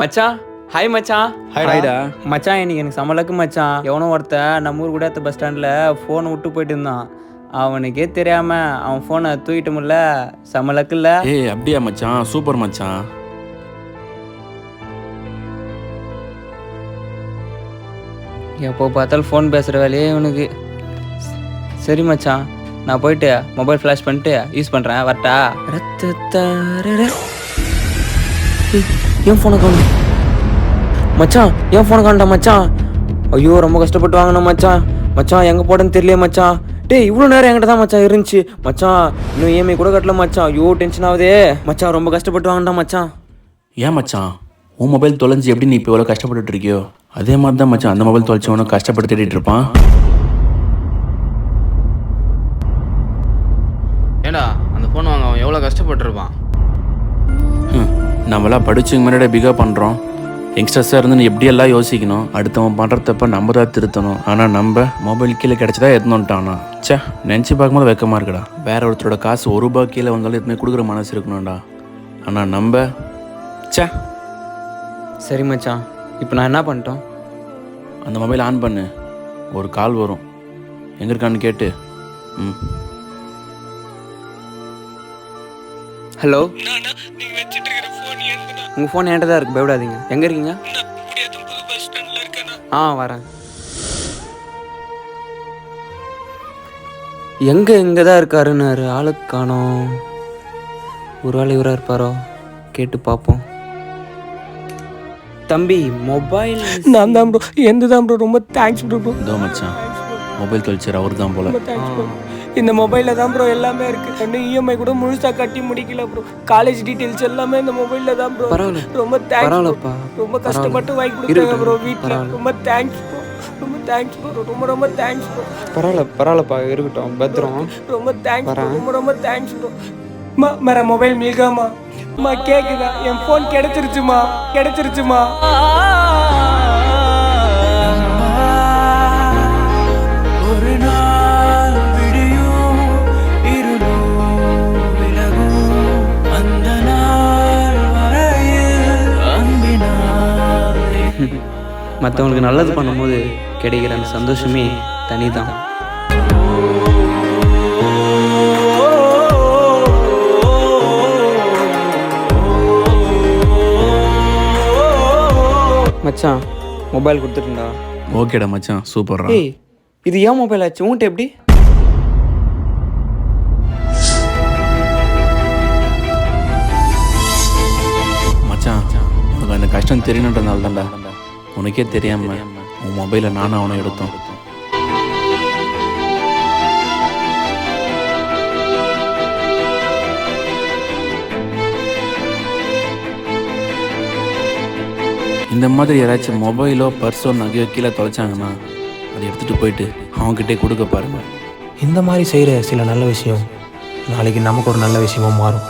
மச்சான் ஹாய் மச்சான். ஹாய்டா மச்சான் இன்னைக்கு எனக்கு சமலக்கு மச்சான். எவனோ ஒருத்தன் நம்ம ஊர் கூட பஸ் ஸ்டாண்டில் ஃபோனை விட்டு போயிட்டு இருந்தான். அவனுக்கே தெரியாம அவன் ஃபோனை தூக்கிட்டு முடியல சமலக்கு இல்லை. ஏய் அப்படியா மச்சான்? சூப்பர் மச்சான். எப்போ பார்த்தாலும் ஃபோன் பேசுகிற வேலையே இவனுக்கு. சரி மச்சான் நான் போயிட்டு மொபைல் ஃப்ளாஷ் பண்ணிட்டு யூஸ் பண்ணுறேன் வரட்டா? ரத்தத்தாரர. என் ஃபோனை காணும். மச்சான் என் ஃபோனை காணுடா மச்சான். ஐயோ ரொம்ப கஷ்டப்பட்டு வாங்கினேன் மச்சான். மச்சான் எங்கே போடன்னு தெரியல மச்சான். டேய் இவ்வளோ நேரம் என்கிட்ட தான் மச்சான் இருந்துச்சு. மச்சான் இன்னும் இஎம்ஐ கூட கட்டல மச்சான். ஐயோ டென்ஷன் ஆகுதே. மச்சான் ரொம்ப கஷ்டப்பட்டு வாங்கினேன் மச்சான். ஏன் மச்சான்? உன் மொபைல் தொலைஞ்சு எப்படி நீ இப்போ எவ்வளோ கஷ்டப்பட்டுட்டு இருக்கியோ? அதே மாதிரி தான் மச்சான். அந்த மொபைல் தொலைச்சவனும் கஷ்டப்பட்டு தேடிட்டு இருப்பான். ஏடா அந்த ஃபோன் வாங்க அவன் எவ்வளோ கஷ்டப்பட்டிருப்பான்? நம்மளாம் படிச்சவங்க முன்னாடி பிகவ் பண்ணுறோம் யங்ஸ்டர்ஸாக இருந்து எப்படியெல்லாம் யோசிக்கணும்? அடுத்தவன் பண்ணுற தப்ப நம்ம தான் திருத்தணும். ஆனால் நம்ம மொபைல் கீழே கிடச்சதா எடுத்துட்டானா ச்சே நினச்சி பார்க்கும்போது வெக்கமாக இருக்குடா. வேற ஒருத்தரோட காசு ஒரு ரூபாய் கீழே வந்தாலும் எதுவுமே கொடுக்குற மனசு இருக்கணும்டா. ஆனால் நம்ம ச்சே. சரி மச்சான் இப்போ நான் என்ன பண்ணிட்டோம்? அந்த மொபைல் ஆன் பண்ணு. ஒரு கால் வரும். எங்கே இருக்கான்னு கேட்டு. ம். ஹலோ உங்க ஃபோன் என்கிட்ட தான் இருக்கு பயப்படாதீங்க. எங்க இருக்கீங்க? ஆ வரேன். எங்க இங்க தான் இருக்காருன்னாரு ஆளுக்கு காணோம். ஒரு ஆள் இவரா இருப்பாரோ? கேட்டு பார்ப்போம். தம்பி மொபைல் நான் தான் ப்ரோ எந்த தான் ப்ரோ ரொம்ப தேங்க்ஸ் ப்ரோ ப்ரோ மச்சான் மொபைல் தொலைச்சர் அவர் தான் போல. ரொம்ப தேங்க்ஸ் ப்ரோ இந்த மொபைலில் தான் ப்ரோ எல்லாமே இருக்கு. இன்னும் இஎம்ஐ கூட முழுசா கட்டி முடிக்கல ப்ரோ காலேஜ் டீட்டெயில்ஸ் எல்லாமே இந்த மொபைலில் தான் ப்ரோ. ரொம்ப தேங்க்ஸ். ரொம்ப கஷ்டப்பட்டு வாங்கி கொடுத்தாங்க. ப்ரோ வீட்டில். ரொம்ப தேங்க்ஸ் ப்ரோ ரொம்ப தேங்க்ஸ் ப்ரோ ரொம்ப ரொம்ப தேங்க்ஸ் ப்ரோ பரவாயில்ல பரவாயில்லப்பா. இருக்கட்டும். பத்திரம். ரொம்ப தேங்க்ஸ். ரொம்ப ரொம்ப தேங்க்ஸ் ப்ரோ மா மேரா மொபைல் மில்காமா. மா கேக்குதா? என் ஃபோன் கிடைச்சிருச்சுமா? கிடைச்சிருச்சுமா? மற்றவங்களுக்கு நல்லது பண்ணும்போது கிடைக்கிற அந்த சந்தோஷமே தனி தான் மச்சான் மொபைல் கொடுத்துட்டுண்டா ஓகேடா மச்சான் சூப்பர்ரா. ஏய் இது ஏன் மொபைல் ஆச்சு? உன்கிட்ட எப்படி? மச்சான் உனக்கு அந்த கஷ்டம் தெரியணுன்றதுனால தான்டா உனக்கே தெரியாம உன் மொபைலை நானும் அவனை எடுத்தோம். இந்த மாதிரி யாராச்சும் மொபைலோ பர்ஸோ நகையோ கீழே தொலைச்சாங்கன்னா அதை எடுத்துட்டு போயிட்டு அவங்ககிட்டே கொடுக்க பாருங்க. இந்த மாதிரி செய்கிற சில நல்ல விஷயம் நாளைக்கு நமக்கு ஒரு நல்ல விஷயமா மாறும்.